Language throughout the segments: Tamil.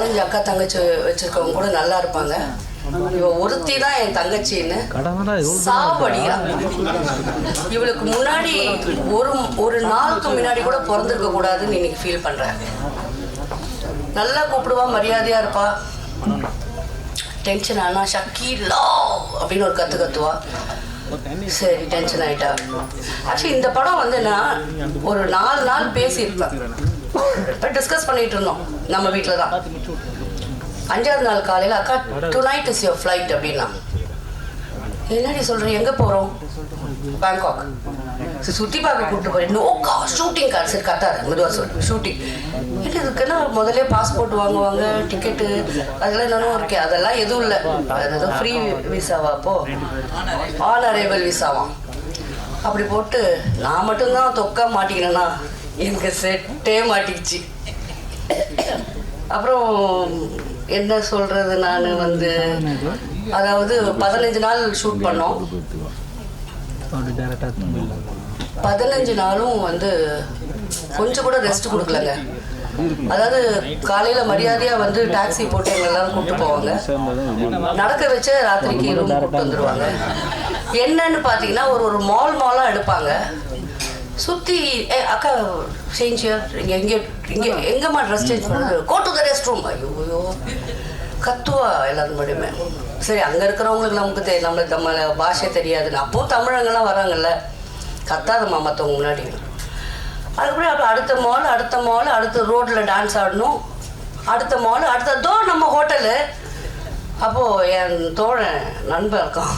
நாலஞ்சு அக்கா தங்கச்சி வச்சிருக்கவங்க கூட நல்லா இருப்பாங்க. இவ ஒருத்தி தான் என் தங்கச்சின்னு. சாவடியா இவளுக்கு முன்னாடி ஒரு ஒரு நாளுக்கு முன்னாடி கூட பிறந்திருக்க கூடாதுன்னு இன்னைக்கு ஃபீல் பண்றேன். நல்லா கூப்பிடுவா மரியாதையா இருப்பா. டென்ஷன் ஆனா ஷக்கி லவ் அப்படின்னு ஒரு கத்து கத்துவா. சரி டென்ஷன் ஆயிட்டா. ஆக்சுவலி இந்த படம் வந்து நான் ஒரு நாலு நாள் பேசியிருப்பேன். டிஸ்கஸ் பண்ணிட்டு இருந்தோம். நம்ம வீட்டில் தான். அஞ்சாவது நாள் காலையில் அக்கா tonight is your flight அப்படின்னா. என்னடி சொல்கிறேன் எங்கே போகிறோம் பேங்காக் சரி பார்க்க கூப்பிட்டு போறேன். நோக்கா ஷூட்டிங் கார் சரி கத்தார் மெதுவாக சொல்லு. ஷூட்டிங் இல்லை இதுக்குன்னா முதல்ல பாஸ்போர்ட் வாங்குவாங்க டிக்கெட்டு அதெல்லாம் என்னென்ன இருக்கே. அதெல்லாம் எதுவும் இல்லை. அது ஃப்ரீ விசாவா அப்போ ஆல் அரைவல் விசாவாம் அப்படி போட்டு நான் மட்டும்தான் தொக்கா மாட்டிக்கினேன்னா எனக்கு செட்டே மாட்டிக்கிச்சு. அப்புறம் என்ன சொல்றது நான் வந்து அதாவது பதினஞ்சு நாள் ஷூட் பண்ணோம். பதினஞ்சு நாளும் வந்து கொஞ்சம் கூட ரெஸ்ட் கொடுக்கலங்க. அதாவது காலையில மரியாதையா வந்து டாக்ஸி போட்டு எங்க எல்லாரும் கூப்பிட்டு போவாங்க. நடக்க வச்சு ராத்திரிக்கு ரூம் கூப்பிட்டு வந்துருவாங்க. என்னன்னு பாத்தீங்கன்னா ஒரு ஒரு மால் மாலா எடுப்பாங்க. சுத்தி ஏ அக்கா சேஞ்ச் எங்க இங்க எங்கம்மா ட்ரெஸ் சேஞ்ச் பண்ணுறது go to the rest room ஐயோ கத்துவா எல்லாரும் முடியுமே சரி அங்க இருக்கிறவங்களுக்கு நமக்கு தெ நம்ம நம்ம பாஷை தெரியாதுன்னு அப்போ தமிழங்கெல்லாம் வராங்கல்ல. கத்தாதம்மா மற்றவங்க முன்னாடி. அதுக்கப்புறம் அப்போ அடுத்த மால் அடுத்த மால் அடுத்த ரோட்டில் டான்ஸ் ஆடணும். அடுத்த மால் அடுத்த தோ நம்ம ஹோட்டலு அப்போது என் தோழன் நண்பன் இருக்கான்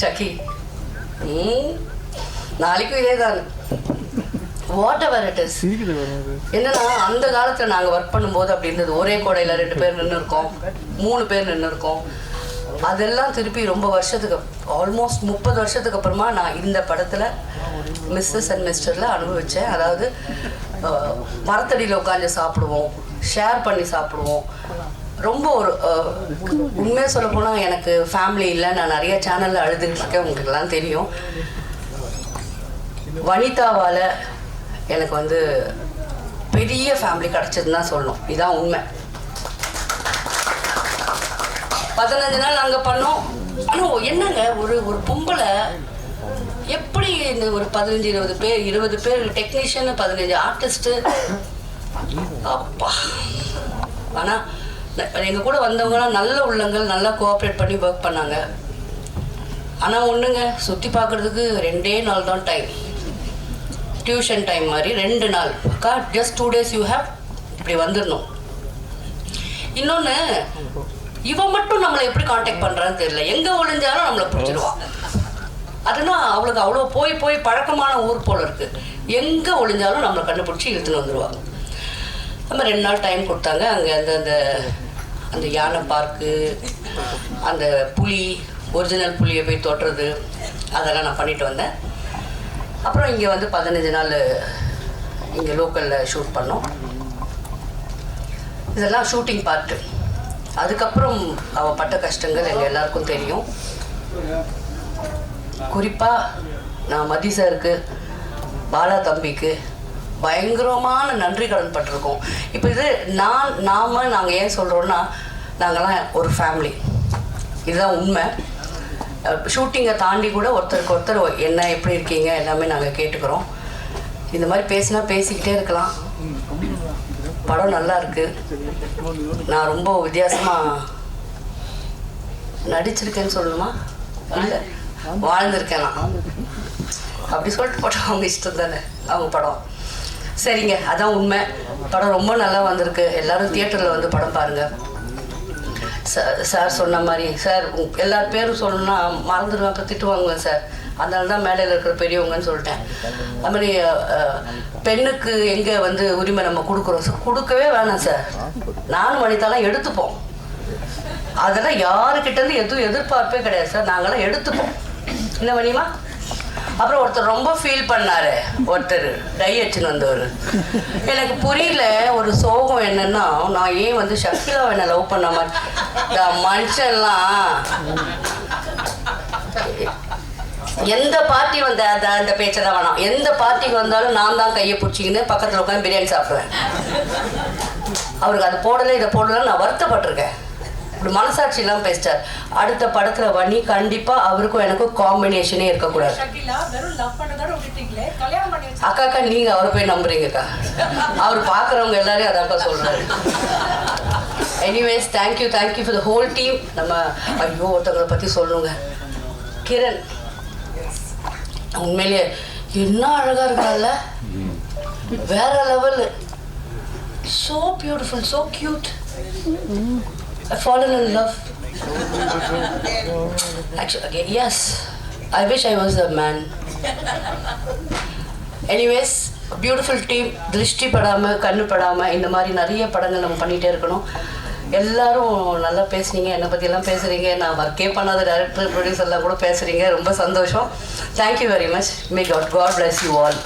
ஷக்கி ம்? நாளைக்கும் இதே தான் வாட் எவர் இட் இஸ் என்னன்னா அந்த காலத்தில் நாங்கள் ஒர்க் பண்ணும்போது அப்படி இருந்தது. ஒரே கோடையில் ரெண்டு பேர் நின்று இருக்கோம். மூணு பேர் நின்று இருக்கோம். அதெல்லாம் திருப்பி ரொம்ப வருஷத்துக்கு ஆல்மோஸ்ட் முப்பது வருஷத்துக்கு அப்புறமா நான் இந்த படத்தில் மிஸ்ஸஸ் அண்ட் மிஸ்டரில் அனுபவித்தேன் அதாவது மரத்தடியில் உட்காந்து சாப்பிடுவோம். ஷேர் பண்ணி சாப்பிடுவோம். ரொம்ப ஒரு உண்மையாக சொல்ல போனால் எனக்கு ஃபேமிலி இல்லை நான் நிறைய சேனலில் அழுதுகிட்டு இருக்கேன். உங்களுக்கு எல்லாம் தெரியும். வனிதாவால் எனக்கு வந்து பெரிய ஃபேமிலி கிடச்சதுன்னு தான் சொல்லணும். இதுதான் உண்மை. பதினஞ்சு நாள் நாங்கள் பண்ணோம். ஆனால் என்னங்க? ஒரு ஒரு பொம்பளை எப்படி இந்த ஒரு பதினஞ்சு இருபது பேர் இருபது பேர் டெக்னீஷியன் பதினஞ்சு ஆர்டிஸ்ட்டு அப்பா. ஆனால் எங்கள் கூட வந்தவங்கலாம் நல்ல உள்ளங்கள் நல்லா கோஆப்ரேட் பண்ணி ஒர்க் பண்ணாங்க. ஆனால் ஒன்றுங்க சுற்றி பார்க்குறதுக்கு ரெண்டே நாள் தான் டைம் டியூஷன் டைம் மாதிரி ரெண்டு நாள். அக்கா just two days you have இப்படி வந்துடணும். இன்னொன்று இவன் மட்டும் நம்மளை எப்படி காண்டாக்ட் பண்ணுறான்னு தெரியல. எங்கே ஒளிஞ்சாலும் நம்மளை பிடிச்சிடுவான் அதுனா அவளுக்கு அவ்வளோ போய் போய் பழக்கமான ஊர் போல இருக்கு. எங்கே ஒளிஞ்சாலும் நம்மளை கண்டுபிடிச்சி இழுத்துன்னு வந்துடுவாங்க நம்ம ரெண்டு நாள் டைம் கொடுத்தாங்க. அங்கே அந்த அந்த அந்த யானை பார்க்கு அந்த புலி ஒரிஜினல் புலியை போய் தொட்டுறது அதெல்லாம் நான் பண்ணிட்டு வந்தேன். அப்புறம் இங்கே வந்து பதினஞ்சு நாள் இங்கே லோக்கலில் ஷூட் பண்ணோம். இதெல்லாம் ஷூட்டிங் பார்ட்டு அதுக்கப்புறம் அவள் பட்ட கஷ்டங்கள் எங்கள் எல்லாருக்கும் தெரியும். குறிப்பாக நான் மதி சாருக்கு பாலா தம்பிக்கு பயங்கரமான நன்றி கடன் பட்டிருக்கோம். இப்போ இது நான் நாம் நாங்கள் ஏன் சொல்கிறோன்னா நாங்கள்லாம் ஒரு ஃபேமிலி இதுதான் உண்மை. ஷூட்டிங்கை தாண்டி கூட ஒருத்தருக்கு ஒருத்தர் என்ன எப்படி இருக்கீங்க எல்லாமே நாங்கள் கேட்டுக்கிறோம். இந்த மாதிரி பேசினா பேசிக்கிட்டே இருக்கலாம். படம் நல்லா இருக்கு. நான் ரொம்ப வித்தியாசமாக நடிச்சிருக்கேன்னு சொல்லணுமா? இல்லை வாழ்ந்திருக்கேன் நான். அப்படி சொல்லிட்டு போட்டோம் அவங்க இஷ்டம் தானே அவங்க படம். சரிங்க அதான் உண்மை. படம் ரொம்ப நல்லா வந்திருக்கு. எல்லாரும் தியேட்டரில் வந்து படம் பாருங்கள் சார் சார் சொன்ன மாதிரி சார் எல்லார் பேரும் சொல்லணும்னா மறந்துடுவேன் அப்போ திட்டுவாங்க சார். அதனால தான் மேடையில் இருக்கிற பெரியவங்கன்னு சொல்லிட்டேன். அது மாதிரி பெண்ணுக்கு எங்கே வந்து உரிமை நம்ம கொடுக்குறோம் சார்? கொடுக்கவே வேணாம் சார். நானும் வனிதாலாம் எடுத்துப்போம். அதெல்லாம் யாருக்கிட்டேருந்து எதுவும் எதிர்பார்ப்பே கிடையாது சார். நாங்களாம் எடுத்துப்போம். என்ன வனிமா? அப்புறம் ஒருத்தர் ரொம்ப ஃபீல் பண்ணாரு. ஒருத்தர் டை அடிச்சுன்னு வந்தவர். எனக்கு புரியல ஒரு சோகம் என்னன்னா நான் ஏன் வந்து ஷக்கிலா என்ன லவ் பண்ண மாட்டேன் மனுஷன்லாம் எந்த பார்ட்டி வந்த அந்த அந்த பேச்சை தான் வேணாம். எந்த பார்ட்டிக்கு வந்தாலும் நான் தான் கையை பிடிச்சிக்கின்னு பக்கத்தில் உட்காந்து பிரியாணி சாப்பிடுவேன். அவருக்கு அது போடலை இதை போடலன்னு நான் வருத்தப்பட்டிருக்கேன். இப்படி மனசாட்சி இல்லாமல் பேசிட்டார். அடுத்த படத்தில் வண்ணி கண்டிப்பாக அவருக்கும் எனக்கும் காம்பினேஷனே இருக்கக்கூடாது. அக்கா அக்கா நீங்கள் அவரை போய் நம்புறீங்கக்கா. அவர் பார்க்குறவங்க எல்லாரையும் அதாக்கா சொல்கிறாரு anyways thank you thank you for the whole team நம்ம ஐயோ ஒருத்தவங்களை பற்றி சொல்லணுங்க கிரண். உண்மையிலேயே என்ன அழகாக இருக்கால வேற level so beautiful so cute I fallen in love. Actually, okay, yes. I wish I was a man. Anyways beautiful team திருஷ்டி படாமல் கண்ணு படாமல் இந்த மாதிரி நிறைய படங்கள் நம்ம பண்ணிகிட்டே இருக்கணும் எல்லாரும் நல்லா பேசுனீங்க என்னை பற்றியெல்லாம் பேசுகிறீங்க நான் ஒர்க்கே பண்ணாத டேரக்டர் ப்ரொடியூசர்லாம் கூட பேசுகிறீங்க ரொம்ப சந்தோஷம் thank you very much may God God bless you all